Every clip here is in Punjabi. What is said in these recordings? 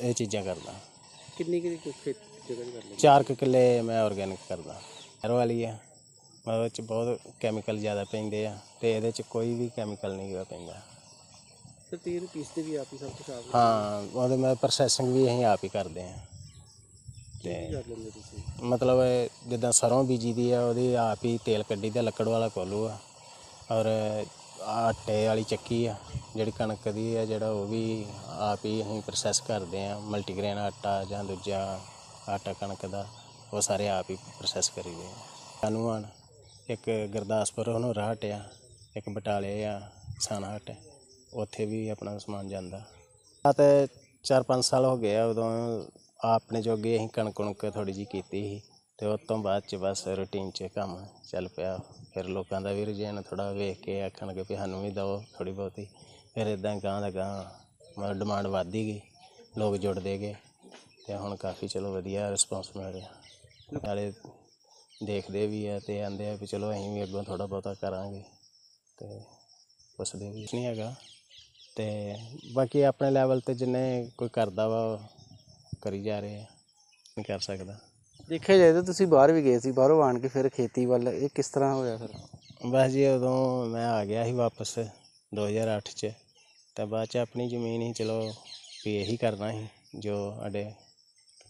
ਇਹ ਚੀਜ਼ਾਂ ਕਰਦਾ। ਕਿੰਨੀ ਕਿ ਖੇਤ ਜਗ੍ਹਾ 'ਚ ਕਰ ਲੈਂਦੇ 4 ਕੁ ਕਿੱਲੇ ਮੈਂ ਆਰਗੈਨਿਕ ਕਰਦਾ। ਸ਼ਹਿਰ ਵਾਲੀ ਆ। ਉਹਦੇ ਚ ਬਹੁਤ ਕੈਮੀਕਲ ਜ਼ਿਆਦਾ ਪੈਂਦੇ ਆ ਤੇ ਇਹਦੇ ਚ ਕੋਈ ਵੀ ਕੈਮੀਕਲ ਨਹੀਂ ਗਾ ਪੈਂਦਾ। ਤੇ ਤੀਰ ਪੀਸਦੇ ਵੀ ਆਪ ਹੀ ਸਭ ਕੁਝ ਆਪ ਹਾਂ ਉਹਦੇ ਮੈਂ ਪ੍ਰੋਸੈਸਿੰਗ ਵੀ ਅਸੀਂ ਆਪ ਹੀ ਕਰਦੇ ਆ। ਤੇ ਹੀ ਕਰ ਲੈਂਦੇ ਤੁਸੀਂ? ਮਤਲਬ ਇਹ ਜਿੱਦਾਂ ਸਰੋਂ ਬੀਜੀ ਦੀ ਆ ਉਹਦੀ ਆਪ ਹੀ ਤੇਲ ਕੱਢੀ ਦਾ ਲੱਕੜ ਵਾਲਾ ਕੋਲੂ ਆ। ਔਰ ਆਟੇ ਵਾਲੀ ਚੱਕੀ ਆ, ਜਿਹੜੀ ਕਣਕ ਦੀ ਆ, ਜਿਹੜਾ ਉਹ ਵੀ ਆਪ ਹੀ ਅਸੀਂ ਪ੍ਰੋਸੈਸ ਕਰਦੇ ਆ ਮਲਟੀਗ੍ਰੇਨ ਆਟਾ ਜਾਂ ਦੂਜਾ ਆਟਾ ਕਣਕ ਦਾ, ਉਹ ਸਾਰੇ ਆਪ ਹੀ ਪ੍ਰੋਸੈਸ ਕਰੀਦੇ ਆ। ਕਾਨੂੰਨ ਇੱਕ ਗੁਰਦਾਸਪੁਰ ਉਹਨੂੰ ਰਾਹਟ ਆ, ਇੱਕ ਬਟਾਲੇ ਆ, ਸਾਨਾਹਟ, ਉੱਥੇ ਵੀ ਆਪਣਾ ਸਮਾਨ ਜਾਂਦਾ। ਆ ਤੇ 4-5 ਸਾਲ ਹੋ ਗਏ ਆ, ਉਦੋਂ ਆਪਣੇ ਜੋਗੇ ਅਸੀਂ ਕਣਕ ਕੁਣਕ ਥੋੜੀ ਜੀ ਕੀਤੀ ਸੀ, ਤੇ ਉਸ ਤੋਂ ਬਾਅਦ ਚ ਬਸ ਰੂਟੀਨ ਚ ਕੰਮ ਚੱਲ ਪਿਆ। ਫਿਰ ਲੋਕਾਂ ਦਾ ਵੀ ਰੁਝਾਨ ਥੋੜ੍ਹਾ ਵੇਖ ਕੇ ਆਖਣਗੇ ਵੀ ਸਾਨੂੰ ਵੀ ਦਿਓ ਥੋੜ੍ਹੀ ਬਹੁਤੀ। ਫਿਰ ਇੱਦਾਂ ਗਾਂ ਦਾ ਗਾਂ ਮਤਲਬ ਡਿਮਾਂਡ ਵੱਧਦੀ ਗਈ, ਲੋਕ ਜੁੜਦੇ ਗਏ ਅਤੇ ਹੁਣ ਕਾਫੀ ਚਲੋ ਵਧੀਆ ਰਿਸਪੌਂਸ ਮਿਲ ਰਿਹਾ। ਨਾਲੇ ਦੇਖਦੇ ਵੀ ਆ ਅਤੇ ਆਂਦੇ ਆ ਵੀ ਚਲੋ ਅਸੀਂ ਵੀ ਅੱਗੋਂ ਥੋੜ੍ਹਾ ਬਹੁਤਾ ਕਰਾਂਗੇ ਅਤੇ ਪੁੱਛਦੇ ਵੀ ਨਹੀਂ ਹੈਗਾ। ਅਤੇ ਬਾਕੀ ਆਪਣੇ ਲੈਵਲ ਤੇ ਜਿੰਨੇ ਕੋਈ ਕਰਦਾ ਵਾ ਉਹ ਕਰੀ ਜਾ ਰਹੇ ਆ। ਨਹੀਂ ਕਰ ਸਕਦਾ। ਦੇਖਿਆ ਜਾਏ ਤਾਂ ਤੁਸੀਂ ਬਾਹਰ ਵੀ ਗਏ ਸੀ, ਬਾਹਰੋਂ ਆਣ ਕੇ ਫਿਰ ਖੇਤੀ ਵੱਲ ਇਹ ਕਿਸ ਤਰ੍ਹਾਂ ਹੋਇਆ ਫਿਰ? ਬਸ ਜੀ ਉਦੋਂ ਮੈਂ ਆ ਗਿਆ ਸੀ ਵਾਪਸ 2008 ਚ, ਤਾਂ ਬਾਅਦ ਚ ਆਪਣੀ ਜ਼ਮੀਨ ਹੀ ਚਲੋ ਵੀ ਇਹੀ ਕਰਨਾ ਸੀ, ਜੋ ਸਾਡੇ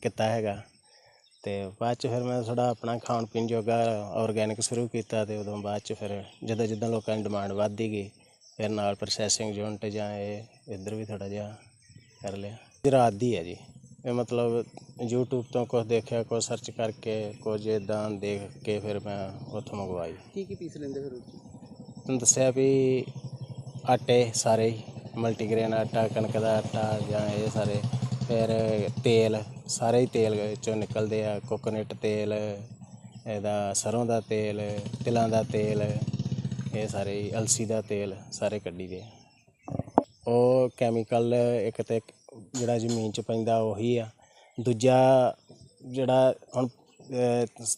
ਕਿੱਤਾ ਹੈਗਾ। ਤੇ ਬਾਅਦ ਚ ਫਿਰ ਮੈਂ ਥੋੜਾ ਆਪਣਾ ਖਾਣ ਪੀਣ ਜੋਗਾ ਆਰਗੈਨਿਕ ਸ਼ੁਰੂ ਕੀਤਾ ਤੇ ਉਦੋਂ ਬਾਅਦ ਚ ਫਿਰ ਜਦੋਂ ਜਿੱਦਾਂ ਲੋਕਾਂ ਦੀ ਡਿਮਾਂਡ ਵੱਧਦੀ ਗਈ, ਫਿਰ ਨਾਲ ਪ੍ਰੋਸੈਸਿੰਗ ਯੂਨਿਟ ਜਾਂ ਇਹ ਇੱਧਰ ਵੀ ਥੋੜਾ ਜਿਹਾ ਕਰ ਲਿਆ। ਰਾਤ ਦੀ ਹੈ ਜੀ। ਮਤਲਬ YouTube ਤੋਂ ਕੁਝ ਦੇਖਿਆ ਕੁਝ ਸਰਚ ਕਰਕੇ ਕੁਝ ਇਦਾਂ ਦੇਖ ਕੇ ਫਿਰ ਮੈਂ ਉੱਥੋਂ ਮੰਗਵਾਈ। ਕੀ ਕੀ ਪੀਸ ਲੈਂਦੇ ਫਿਰ? ਤੁਹਾਨੂੰ ਦੱਸਿਆ ਵੀ ਆਟੇ ਸਾਰੇ ਮਲਟੀਗ੍ਰੇਨ ਆਟਾ ਕਣਕ ਦਾ ਆਟਾ ਜਾਂ ਇਹ ਸਾਰੇ। ਫਿਰ ਤੇਲ ਸਾਰੇ ਹੀ ਤੇਲ ਚੋਂ ਨਿਕਲਦੇ ਆ। ਕੋਕੋਨਟ ਤੇਲ ਇਹਦਾ ਸਰੋਂ ਦਾ ਤੇਲ ਤਿਲਾਂ ਦਾ ਤੇਲ ਇਹ ਸਾਰੇ ਅਲਸੀ ਦਾ ਤੇਲ ਸਾਰੇ ਕੱਢੀ ਦੇ ਉਹ ਕੈਮੀਕਲ ਇੱਕ ਤੇ ਜਿਹੜਾ ਜ਼ਮੀਨ 'ਚ ਪੈਂਦਾ ਉਹੀ ਆ। ਦੂਜਾ ਜਿਹੜਾ ਹੁਣ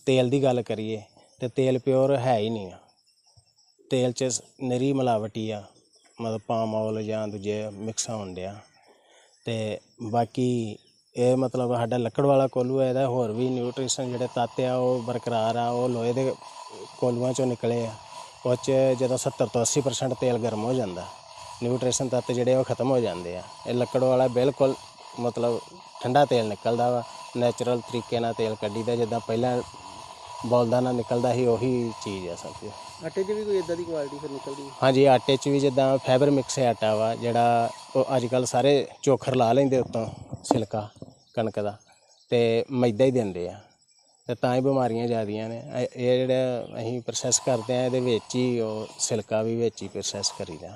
ਤੇਲ ਦੀ ਗੱਲ ਕਰੀਏ ਤੇ ਤੇਲ ਪਿਓਰ ਹੈ ਹੀ ਨਹੀਂ ਆ। ਤੇਲ 'ਚ ਸ- ਮਿਲਾਵਟੀ ਆ, ਮਤਲਬ ਪਾਮ ਆਇਲ ਜਾਂ ਦੂਜੇ ਮਿਕਸ ਹੋਣ ਡਿਆ ਤੇ ਬਾਕੀ ਇਹ ਮਤਲਬ ਸਾਡਾ ਲੱਕੜ ਵਾਲਾ ਕੋਲੂ ਹੈ ਇਹਦਾ ਹੋਰ ਵੀ ਨਿਊਟ੍ਰੀਸ਼ਨ ਜਿਹੜੇ ਤੱਤ ਆ, ਉਹ ਬਰਕਰਾਰ ਆ, ਉਹ ਲੋਹੇ ਦੇ ਕੋਲੂਆਂ ਚੋਂ ਨਿਕਲੇ ਆ। ਉਹ 'ਚ ਜਦੋਂ 70 ਤੋਂ 80% ਤੇਲ ਗਰਮ ਹੋ ਜਾਂਦਾ। ਨਿਊਟ੍ਰੀਸ਼ਨ ਤੱਤ ਜਿਹੜੇ ਉਹ ਖਤਮ ਹੋ ਜਾਂਦੇ ਆ। ਇਹ ਲੱਕੜ ਵਾਲਾ ਬਿਲਕੁਲ ਮਤਲਬ ਠੰਡਾ ਤੇਲ ਨਿਕਲਦਾ ਵਾ। ਨੈਚੁਰਲ ਤਰੀਕੇ ਨਾਲ ਤੇਲ ਕੱਢੀਦਾ ਜਿੱਦਾਂ ਪਹਿਲਾਂ ਬੋਲਦਾ ਨਾਲ ਨਿਕਲਦਾ ਸੀ ਉਹੀ ਚੀਜ਼ ਆ ਸਭ ਕੁਝ ਆਟੇ 'ਚ ਵੀ ਕੋਈ ਇਦਾਂ ਦੀ ਕੁਆਲਿਟੀ ਫਿਰ ਨਿਕਲਦੀ? ਹੈ? ਹਾਂਜੀ ਆਟੇ 'ਚ ਵੀ ਜਿੱਦਾਂ ਫਾਈਬਰ ਮਿਕਸ ਆਟਾ ਵਾ ਜਿਹੜਾ ਉਹ ਅੱਜ ਕੱਲ ਸਾਰੇ ਚੋਖਰ ਲਾ ਲੈਂਦੇ ਉੱਤੋਂ ਸਿਲਕਾ ਕਣਕ ਦਾ ਤੇ ਮੈਦਾ ਹੀ ਦਿੰਦੇ ਆ। ਤੇ ਤਾਂ ਹੀ ਬਿਮਾਰੀਆਂ ਜ਼ਿਆਦੀਆਂ ਨੇ। ਇਹ ਇਹ ਜਿਹੜਾ ਅਸੀਂ ਪ੍ਰੋਸੈਸ ਕਰਦੇ ਆ ਇਹਦੇ ਵਿੱਚ ਹੀ ਉਹ ਸਿਲਕਾ ਵੀ ਵਿੱਚ ਹੀ ਪ੍ਰੋਸੈਸ ਕਰੀਦਾ।